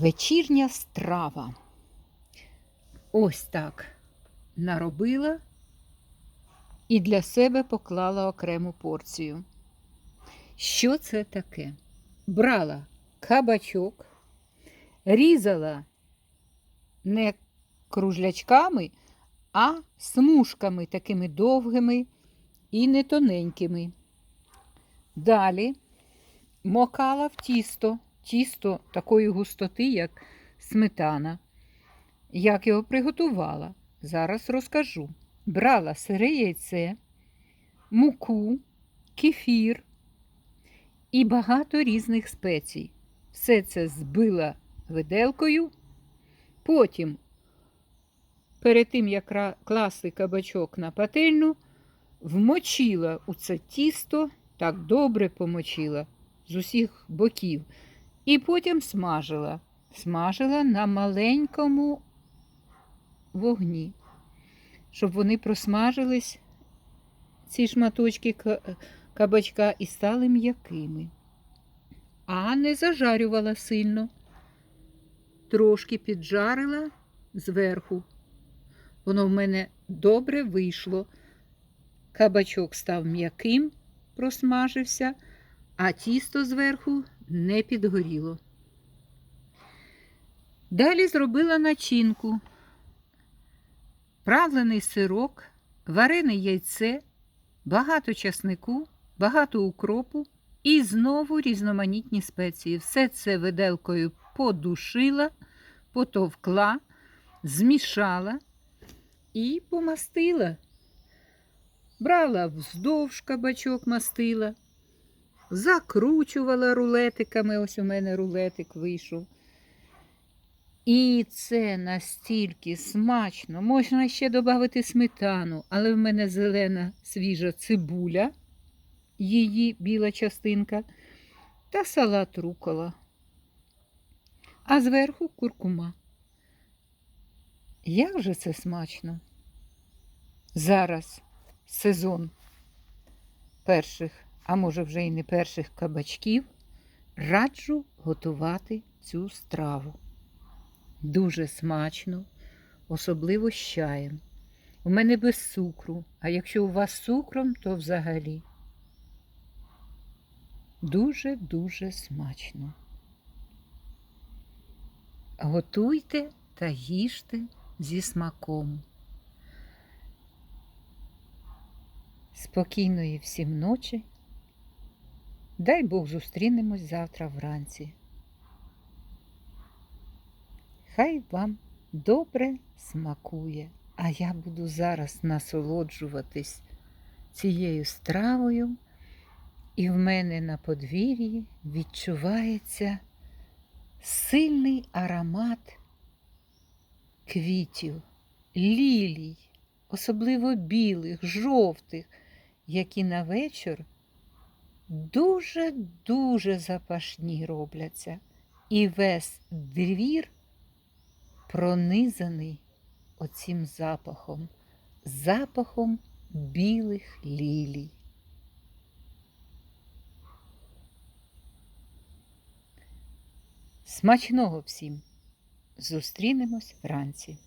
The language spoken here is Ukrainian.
Вечірня страва. Ось так наробила і для себе поклала окрему порцію. Що це таке? Брала кабачок, різала не кружлячками, а смужками такими довгими і не тоненькими. Далі мокала в тісто, тісто такої густоти, як сметана. Як його приготувала, зараз розкажу. Брала сире яйце, муку, кефір і багато різних спецій. Все це збила виделкою. Потім, перед тим, як класти кабачок на пательню, вмочила у це тісто, так добре помочила з усіх боків. І потім смажила. Смажила на маленькому вогні, щоб вони просмажились, ці шматочки кабачка, і стали м'якими. А не зажарювала сильно. Трошки піджарила зверху. Воно в мене добре вийшло. Кабачок став м'яким, просмажився, а тісто зверху не підгоріло. Далі зробила начинку, правлений сирок, варене яйце, багато часнику, багато укропу і знову різноманітні спеції. Все це виделкою подушила, потовкла, змішала і помастила. Брала вздовж кабачок мастила, закручувала рулетиками. Ось у мене рулетик вийшов. І це настільки смачно. Можна ще додати сметану, але в мене зелена свіжа цибуля, її біла частинка, та салат рукола. А зверху куркума. Як же це смачно? Зараз сезон перших, а може вже і не перших кабачків, раджу готувати цю страву. Дуже смачно, особливо з чаєм. У мене без цукру, а якщо у вас цукром, то взагалі дуже-дуже смачно. Готуйте та їжте зі смаком. Спокійної всім ночі. Дай Бог зустрінемось завтра вранці. Хай вам добре смакує, а я буду зараз насолоджуватись цією стравою, і в мене на подвір'ї відчувається сильний аромат квітів, лілій, особливо білих, жовтих, які на вечір дуже-дуже запашні робляться. І весь двір пронизаний оцим запахом, запахом білих лілій. Смачного всім! Зустрінемось вранці.